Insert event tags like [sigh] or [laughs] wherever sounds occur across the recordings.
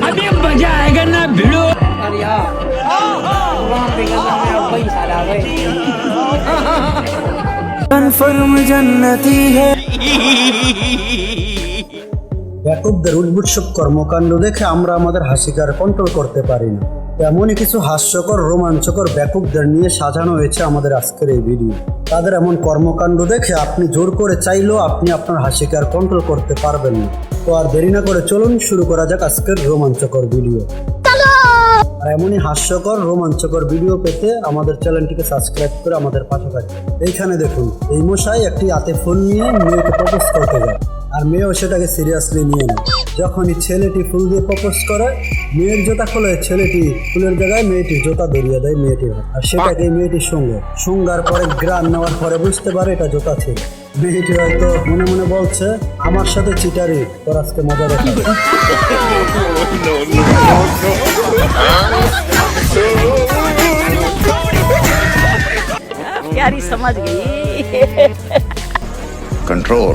अभी मजा आएगा ना भिड़ो अरे यार वहाँ पे गया मैं अब वही साला भाई ব্যাকবদের উদ্ভুৎসব কর্মকাণ্ড দেখে আমরা আমাদের হাসিকার কন্ট্রোল করতে পারি না তেমনই কিছু হাস্যকর, রোমাঞ্চকর ব্যাপকদের নিয়ে সাজানো হয়েছে আমাদের আজকের এই ভিডিও তাদের এমন কর্মকাণ্ড দেখে আপনি জোর করে চাইলেও আপনি আপনার হাসিকে আর কন্ট্রোল করতে পারবেন না। তো আর দেরি না করে চলুন শুরু করা যাক আজকের রোমাঞ্চকর ভিডিও আর এমনই হাস্যকর, রোমাঞ্চকর ভিডিও পেতে আমাদের চ্যানেলটিকে সাবস্ক্রাইব করে আমাদের পাশে থাকবে এইখানে দেখুন, এই মশাই একটি হাতে ফোন নিয়ে মেয়েকে প্রপোজ করতে যায়। আর মেয়েও সেটাকে সিরিয়াসলি নিয়ে নেয় যখনই ছেলেটি ফুল দিয়ে প্রপোজ করে মেয়ের জোতা খোলে ছেলেটি ফুলের জায়গায় মেয়েটির জোতা ধরিয়ে দেয় মেয়েটির হাতে। আর সেটাকে মেয়েটির সঙ্গে সঙ্গার পরে গ্রান নেওয়ার পরে বুঝতে পারে এটা জোতা ছিল মেয়েটি হয়তো মনে মনে বলছে আমার সাথে চিটারি তোর আজকে মজা দেখা प्यारी समझ गई [laughs] [laughs] control.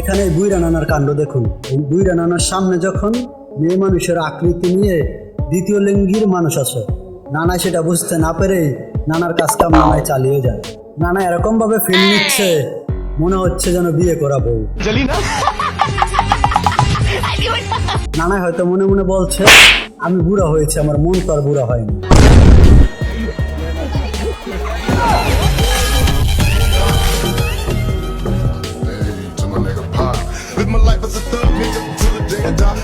এখানে এই বুইরা নানার কাণ্ড দেখুন। এই বুইরা নানার সামনে যখন মেয়ে মানুষের আকৃতি নিয়ে দ্বিতীয় লিঙ্গির মানুষ আসে নানা সেটা বুঝতে না পেরেই নানার কাজ কাম নানায় চালিয়ে যায়। নানা এরকম ভাবে ফিল নিচ্ছে, মনে হচ্ছে যেন বিয়ে করা বউ। নানায় হয়তো মনে মনে বলছে, আমি বুড়া হয়েছে, আমার মন তো আর বুড়া হয়নি। My life as a thug nigga till the day I die.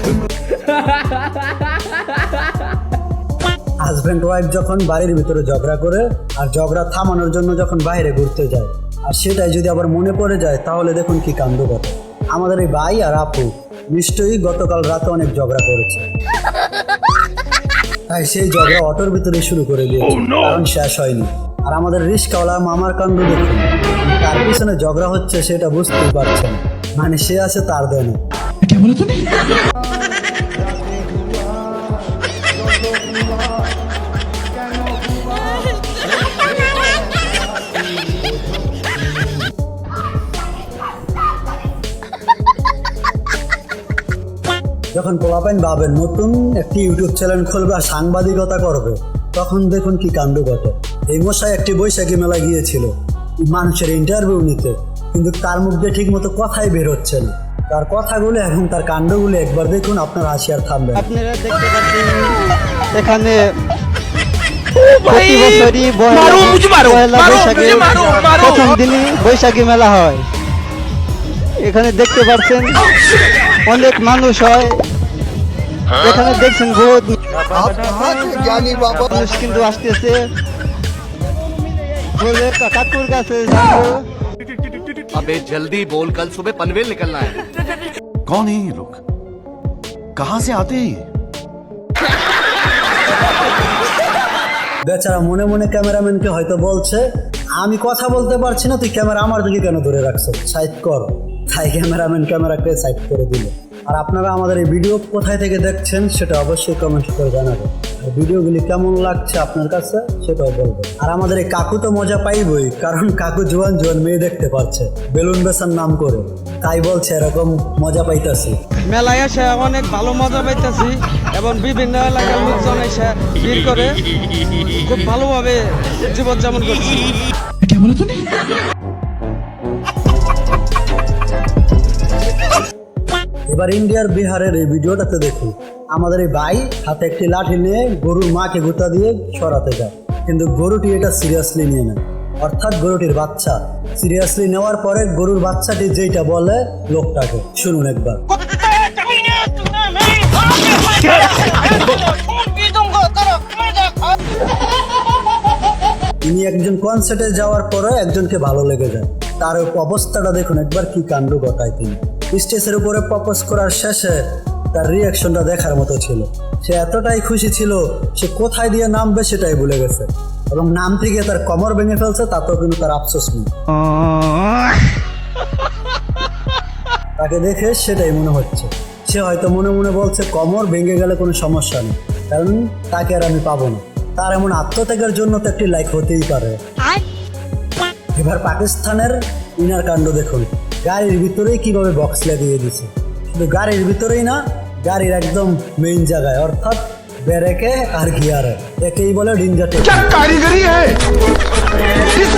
Husband wife যখন বাড়ির ভিতরে ঝগড়া করে আর ঝগড়া থামানোর জন্য যখন বাইরে ঘুরতে যায় আর সেটাই যদি আবার মনে পড়ে যায় তাহলে দেখুন কি কাণ্ড ঘটে। আমাদের এই ভাই আর আপু নিশ্চয়ই গতকাল রাতে অনেক ঝগড়া করেছে। তাই সেই ঝগড়া অটোর ভিতরে শুরু করে দিয়েছে কারণ শেষ হয়নি। আর আমাদের রিস্কাওয়ালা মামার কাণ্ড দেখুন। তার পিছনে ঝগড়া হচ্ছে সেটা বুঝতেই পারছেন। মানে সে আছে তার দেনে। যখন পোলাপাইন ভাবেন নতুন একটি ইউটিউব চ্যানেল খুলবে আর সাংবাদিকতা করবে তখন দেখুন কি কাণ্ড ঘটে। এই মশাই একটি বৈশাখী মেলা গিয়েছিল। মানুষের ইন্টারভিউ নিতে। কিন্তু তার মুখ দিয়ে ঠিক মতো কথাই বের হচ্ছে না। তার কথাগুলো এবং তার কাণ্ডগুলো একবার দেখুন আপনার হাসি আর থামবে আপনারা দেখতে পাচ্ছেন এখানে প্রতি বছরই পয়লা- বৈশাখে প্রথম দিনই বৈশাখী মেলা হয়। এখানে দেখতে পাচ্ছেন অনেক মানুষ হয়। এখানে দেখছেন বহুত মানুষ কিন্তু আসতেছে। কাকুর কাছে যাব। अबे जल्दी बोल कल सुबह पनवेल निकलना है कौन है ये लोग कहाँ से आते हैं ये বেচারা মনে মনে ক্যামেরাম্যানকে হয়তো বলছে আমি কথা বলতে পারছি না তুই ক্যামেরা আমার দিকে কেন ধরে রাখছো সাইড কর তাই ক্যামেরাম্যান ক্যামেরাকে সাইড করে দিল আর আপনারা আমাদের এই ভিডিও কোথায় থেকে দেখছেন সেটা অবশ্যই কমেন্ট করে জানাবেন আর ভিডিওগুলি কেমন লাগছে আপনার কাছে সেটাও বলবেন। আর আমাদের এই কাকু তো মজা পাইবই কারণ কাকু জোয়ান জোয়ান মেয়ে দেখতে পাচ্ছে বেলুন বেসার নাম করে। তাই বলছে এরকম মজা পাইতাছি। মেলায় এসে অনেক ভালো মজা পাইতেছি এবং বিভিন্ন এলাকার লোকজন এসে ভিড় করে খুব ভালোভাবে জীবনযাপন করছি। এবার ইন্ডিয়ার বিহারের এই ভিডিওটাতে দেখুন। আমাদের এই ভাই হাতে একটি লাঠি নিয়ে গরুর মাকে গুতা দিয়ে সরাতে যায়। কিন্তু গরুটি এটা সিরিয়াসলি নিয়ে নেয়। অর্থাৎ গরুটির বাচ্চা। সিরিয়াসলি নেওয়ার পরে গরুর বাচ্চাটি যেইটা বলে লোকটাকে। শুনুন একবার। তিনি একজন কনসার্টে যাওয়ার পরে একজনকে ভালো লেগে যায়। তার অবস্থাটা দেখুন, একবার কি কাণ্ড ঘটায় তিনি। স্টেজের উপরে প্রপোজ করার শেষে তার রিয়াকশনটা দেখার মতো ছিল। সে এতটাই খুশি ছিল, সে কোথায় দিয়ে নামবে সেটাই ভুলে গেছে। এবং নাম থেকে তার কমর ভেঙে ফেলছে, তাতেও কিন্তু তার আফসোস নেই। তাকে দেখে সেটাই মনে হচ্ছে। সে হয়তো মনে মনে বলছে, কমর ভেঙে গেলে কোনো সমস্যা নেই, কারণ তাকে আর আমি পাবো না। তার এমন আত্মত্যাগের জন্য তো একটি লাইক হতেই পারে। এবার পাকিস্তানের ইনার কাণ্ড দেখুন। গাড়ির ভিতরেই কীভাবে বক্স লাগিয়ে দিছে। কিন্তু গাড়ির ভিতরেই না গাড়ির একদম মেইন জায়গায় অর্থাৎ ব্যারেকে আর গিয়ারে। একেই বলে ডিঞ্জার কারিগরি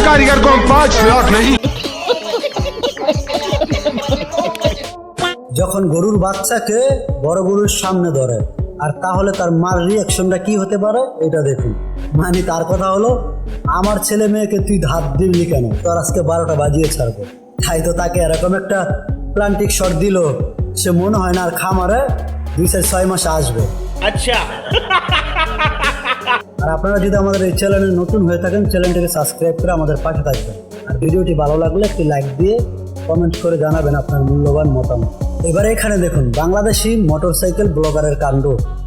কারিগর কো পাঁচ লাখ নেই যখন গরুর বাচ্চাকে বড় গরুর সামনে ধরে আর তাহলে তার মার রিয়াকশনটা কি হতে পারে এটা দেখুন। মানে তার কথা হলো আমার ছেলে মেয়েকে তুই ধাপ দিলি কেন? তোর আজকে বারোটা বাজিয়ে ছাড়বো। তাই তো তাকে এরকম একটা প্লান্টিক শট দিল। সে মনে হয় না আর খামারে দুই চার ছয় মাস আসবে। আচ্ছা। আর আপনারা যদি আমাদের এই চ্যানেলে নতুন হয়ে থাকেন চ্যানেলটিকে সাবস্ক্রাইব করে আমাদের পাশে থাকবেন। আর ভিডিওটি ভালো লাগলে একটি লাইক দিয়ে কমেন্ট করে জানাবেন আপনার মূল্যবান মতামত। এবারে এখানে দেখুন বাংলাদেশি মোটরসাইকেল ব্লগারের কাণ্ড।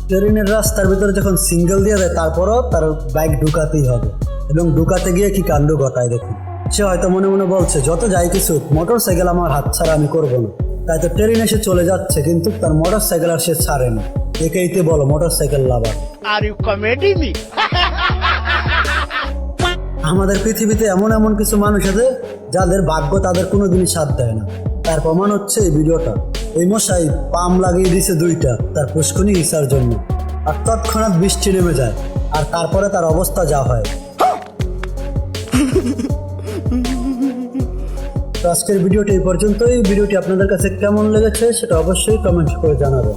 ট্রেনের রাস্তার ভিতরে যখন সিঙ্গেল দিয়ে দেয় তারপরও তার বাইক ঢুকাতেই হবে। এবং ঢুকাতে গিয়ে কি কাণ্ড ঘটায় দেখুন। সে হয়তো মনে মনে বলছে যত যাই কিছু মোটর সাইকেল আমার হাত ছাড়া আমি করব না। তাই তো ট্রেন এসে চলে যাচ্ছে কিন্তু তার মোটর সাইকেল আর সে ছাড়ে না একেইতে বলো motorcycle lover are you comedy me আমাদের পৃথিবীতে এমন এমন কিছু মানুষ আছে যাদের ভাগ্য তাদের কোনো দিনই সাথ দেয় না। তার প্রমাণ হচ্ছে এই ভিডিওটা। এই মশাই পাম লাগিয়ে দিয়েছে দুইটা তার পুষ্কনি হিসার জন্য। আর তৎক্ষণাৎ বৃষ্টি নেমে যায় আর তারপরে তার অবস্থা যা হয়। তো আজকের ভিডিওটি এই পর্যন্তই। ভিডিওটি আপনাদের কাছে কেমন লেগেছে সেটা অবশ্যই কমেন্ট করে জানাবেন।